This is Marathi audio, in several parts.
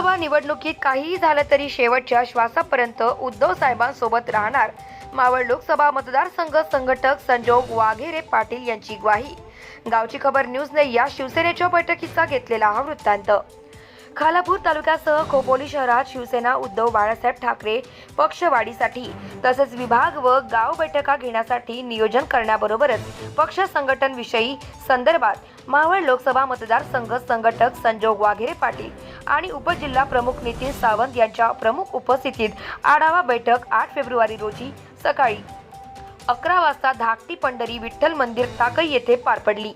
निवडणुकीत काहीही झालं तरी शेवटच्या श्वासापर्यंत उद्धव साहेबांसोबत राहणार मावळ लोकसभा मतदारसंघ संघटक संजोग वाघेरे पाटील यांची ग्वाही. गावची खबर न्यूजने या शिवसेनेच्या बैठकीचा घेतलेला हा वृत्तांत. खालापूर तालुक्यासह खोपोली शहरात शिवसेना उद्धव बाळासाहेब ठाकरे पक्षवाढीसाठी तसेच विभाग व गाव बैठका घेण्यासाठी नियोजन करण्याबरोबरच पक्ष संघटन विषयी संदर्भात मावळ लोकसभा मतदारसंघ संघटक संजोग वाघेरे पाटील आणि उपजिल्हा प्रमुख नितीन सावंत यांच्या प्रमुख उपस्थितीत आढावा बैठक आठ फेब्रुवारी रोजी सकाळी अकरा वाजता धाकटी पंढरी विठ्ठल मंदिर टाकई येथे पार पडली.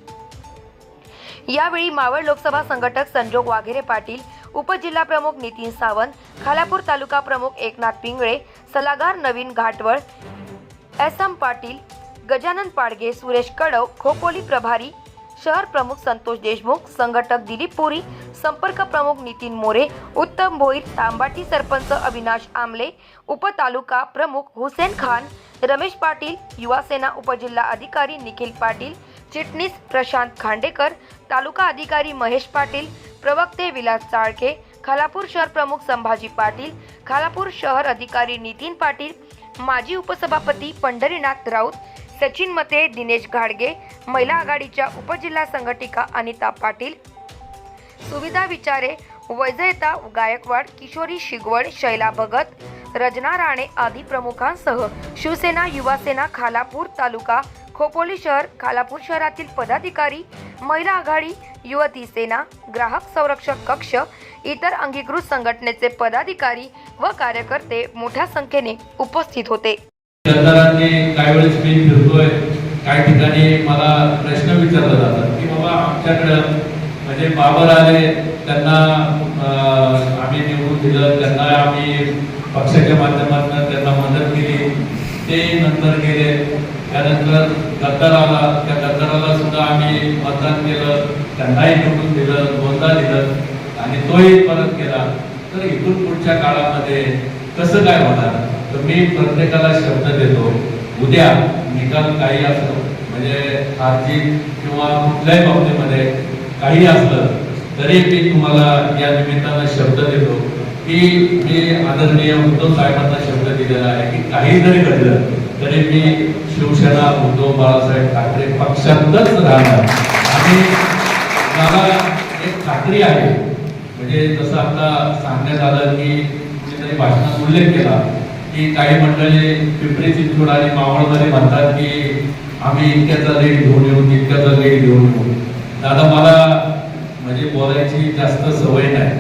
यावेळी मावळ लोकसभा संघटक संजोग वाघेरे पाटील उपजिल्हा प्रमुख नितीन सावंत खालापूर तालुका प्रमुख एकनाथ पिंगळे सल्लागार नवीन घाटवळ एस एम पाटील गजानन पाडगे सुरेश कडव खोपोली प्रभारी शहर प्रमुख संतोष देशमुख संघटक दिलीप पुरी संपर्क प्रमुख नितीन मोरे उत्तम भोईर तांबाटी सरपंच अविनाश आमले उपतालुका प्रमुख हुसेन खान रमेश पाटील युवासेना उपजिल्हा अधिकारी निखिल पाटील चिटणीस प्रशांत खांडेकर तालुका अधिकारी महेश पाटील प्रवक्ते विलास चाळके खालापूर शहर प्रमुख संभाजी पाटील खालापूर शहर अधिकारी नितीन पाटील माजी उपसभापती पंढरीनाथ राऊत सचिन मते दिनेश घाडगे महिला आघाडीच्या उपजिल्हा संघटिका अनिता पाटील. सुविधा विचारे वैजयता गायकवाड किशोरी शिगवड शैला भगत रजना राणे आदी प्रमुखांसह शिवसेना युवासेना खालापूर तालुका खोपोली शहर खालापूर शहरातील पदाधिकारी महिला आघाडी युवती सेना ग्राहक संरक्षक कक्ष इतर अंगीकृत संघटनेचे पदाधिकारी व कार्यकर्ते मोठ्या संख्येने उपस्थित होते. गद्दारांनी काही वेळेस मी फिरतोय काही ठिकाणी मला प्रश्न विचारला जातात की बाबा आमच्याकडं म्हणजे बाबर आले त्यांना आम्ही निवडून दिलं त्यांना आम्ही पक्षाच्या माध्यमातून त्यांना मदत केली ते नंतर गेले त्यानंतर गद्दार आला त्या गद्दाराला सुद्धा आम्ही मतदान केलं त्यांनाही निवडून दिलं दोनदा दिलं आणि तोही परत केला. तर इथून पुढच्या काळामध्ये कसं काय होणार? तर मी प्रत्येकाला शब्द देतो उद्या निकाल काही असो म्हणजे आर्थिक किंवा कुठल्याही बाबतीमध्ये काही असलं तरी मी तुम्हाला या निमित्तानं शब्द देतो की मी आदरणीय उद्धव साहेबांना शब्द दिलेला आहे की काही जरी घडलं तरी मी शिवसेना उद्धव बाळासाहेब ठाकरे पक्षातच राहणार. आणि मला एक खात्री आहे म्हणजे जसं आता सांगण्यात आलं की तरी भाषणात उल्लेख केला की काही मंडळी पिंपरी चिंचवड आणि मावळमध्ये म्हणतात की आम्ही इतक्याचा लेट घेऊन येऊ इतक्याचा लेट घेऊन येऊ. दादा मला म्हणजे बोलायची जास्त सवय नाही.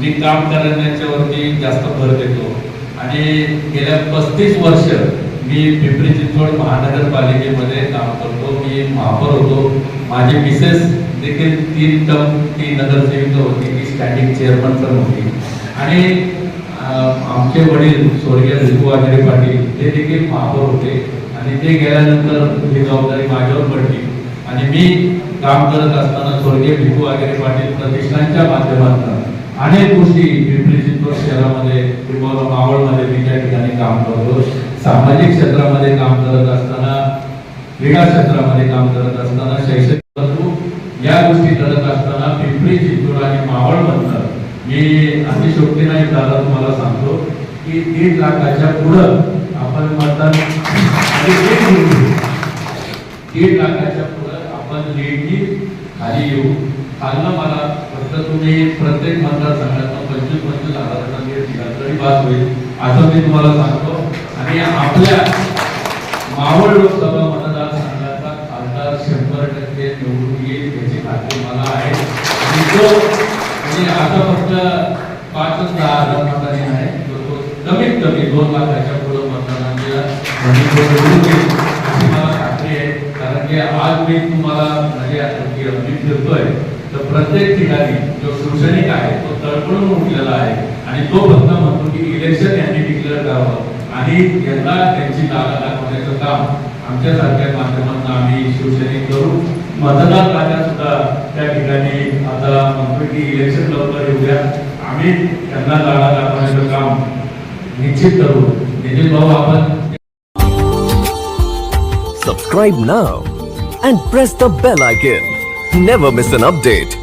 मी काम करण्याच्यावरती जास्त भर देतो. आणि गेल्या पस्तीस वर्ष मी पिंपरी चिंचवड महानगरपालिकेमध्ये काम करतो. मी महापौर होतो. माझी मिसेस देखील तीन टर्म ती नगरसेविका होती. ती स्टँडिंग चेअरमन पण होती. आणि आमचे वडील स्वर्गीय रिपू वाघेरे पाटील ते देखील महापौर होते. आणि ते गेल्यानंतर ही जबाबदारी माझ्यावर पडली. आणि मी काम करत असताना स्वर्गीय भिकू वाघेरे पाटील प्रतिष्ठानच्या माध्यमातून अनेक गोष्टी पिंपरी सामाजिक क्षेत्रामध्ये काम करत असताना क्रीडा क्षेत्रामध्ये काम करत असताना शैक्षणिक या गोष्टी करत असताना पिंपरी चिंचवड आणि मावळ म्हणतात मी अतिशोक्ती नाही दादा तुम्हाला सांगतो की दीड लाखाच्या पुढं आपण मतदान दीड लाखाच्या पुढं आपण लेखी खाली येऊ. खालनं मला फक्त तुम्ही प्रत्येक मतदारसंघात पंचवीस पंचवीस हजाराचा दिला तरी पास होईल. असं मी तुम्हाला सांगतो. आणि आपल्या मावळ लोकसभा मतदारसंघाचा खासदार शंभर टक्के निवडून येईल याची खात्री मला आहे. आणि तो म्हणजे आता फक्त पाचच दहा हजार मतांनी आहे. तो कमीत कमी दोन लाखाच्या पुढे मतदानाच्या निवडून येईल अशी मला खात्री आहे. कारण की आज मी तुम्हाला म्हणजे आता की मी फिरतोय तर प्रत्येक ठिकाणी जो शिवसैनिक आहे तो तळपडून उठलेला आहे. आणि तो फक्त म्हणतो की इलेक्शन यांनी डिक्लेअर करावं. आणि यांना त्यांची जागा दाखवण्याचं काम आमच्यासारख्या माध्यमांना आम्ही शिवसैनिक करू मतदार राजा सुद्धा त्या ठिकाणी आता म्हणतो की इलेक्शन लवकर येऊया आम्ही त्यांना जागा दाखवण्याचं काम निश्चित करू नितीन भाऊ आपण Subscribe now and press the bell icon. Never miss an update.